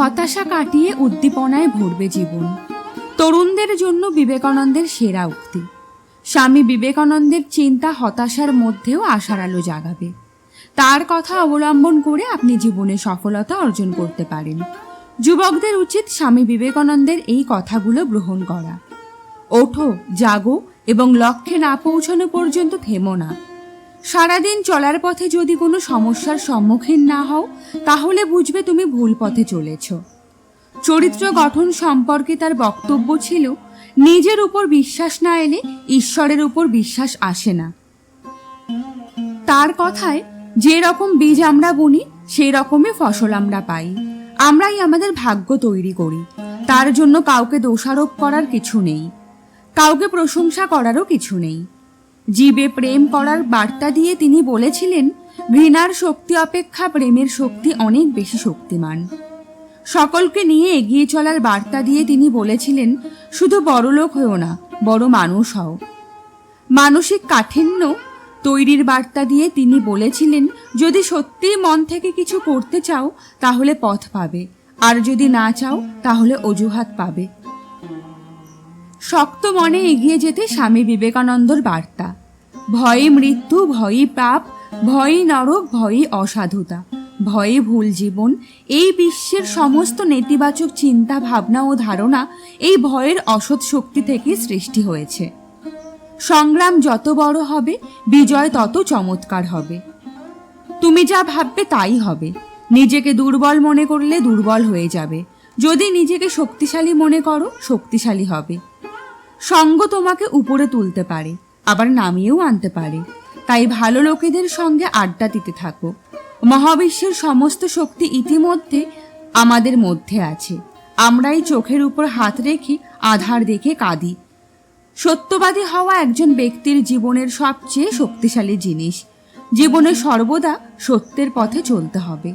হতাশা কাটিয়ে উদ্দীপনায় ভরবে জীবন। তরুণদের জন্য বিবেকানন্দের সেরা উক্তি। স্বামী বিবেকানন্দের চিন্তা হতাশার মধ্যেও আশার আলো জাগাবে। তার কথা অবলম্বন করে আপনি জীবনে সফলতা অর্জন করতে পারেন। যুবকদের উচিত স্বামী বিবেকানন্দের এই কথাগুলো গ্রহণ করা। ওঠো, জাগো এবং লক্ষ্যে না পৌঁছানো পর্যন্ত থেমো না। সারাদিন চলার পথে যদি কোনো সমস্যার সম্মুখীন না হও, তাহলে বুঝবে তুমি ভুল পথে চলেছ। চরিত্র গঠন সম্পর্কে তার বক্তব্য ছিল, নিজের উপর বিশ্বাস না এলে ঈশ্বরের উপর বিশ্বাস আসে না। তার কথায়, যে রকম বীজ আমরা বুনি, সেই রকমই ফসল আমরা পাই। আমরাই আমাদের ভাগ্য তৈরি করি। তার জন্য কাউকে দোষারোপ করার কিছু নেই। কাউকে প্রশংসা করারও কিছু নেই। জীবে প্রেম করার বার্তা দিয়ে তিনি বলেছিলেন, ঘৃণার শক্তি অপেক্ষা প্রেমের শক্তি অনেক বেশি শক্তিমান। সকলকে নিয়ে এগিয়ে চলার বার্তা দিয়ে তিনি বলেছিলেন, শুধু বড়লোক হও না, বড় মানুষ হও। মানসিক কাঠিন্য তৈরির বার্তা দিয়ে তিনি বলেছিলেন, যদি সত্যিই মন থেকে কিছু করতে চাও, তাহলে পথ পাবে। আর যদি না চাও, তাহলে অজুহাত পাবে। শক্ত মনে এগিয়ে যেতে স্বামী বিবেকানন্দর বার্তা। ভয়ে মৃত্যু ভয়ই পাপ ভয়ই নরক ভয়ই অসাধুতা, ভয়ে ভুল জীবন, এই বিশ্বের সমস্ত নেতিবাচক চিন্তা, ভাবনা ও ধারণা এই ভয়ের অসৎ শক্তি থেকে সৃষ্টি হয়েছে। সংগ্রাম যত বড় হবে, বিজয় তত চমৎকার হবে। তুমি যা ভাববে তাই হবে। নিজেকে দুর্বল মনে করলে দুর্বল হয়ে যাবে। যদি নিজেকে শক্তিশালী মনে করো, শক্তিশালী হবে। সঙ্গ তোমাকে উপরে তুলতে পারে, আবার নামিয়েও আনতে পারে। তাই ভালো লোকেদের সঙ্গে আড্ডা দিতে থাকো। মহাবিশ্বের সমস্ত শক্তি ইতিমধ্যে আমাদের মধ্যে আছে। আমরাই চোখের উপর হাত রেখে আধার দেখে কাঁদি। সত্যবাদী হওয়া একজন ব্যক্তির জীবনের সবচেয়ে শক্তিশালী জিনিস। জীবনে সর্বদা সত্যের পথে চলতে হবে।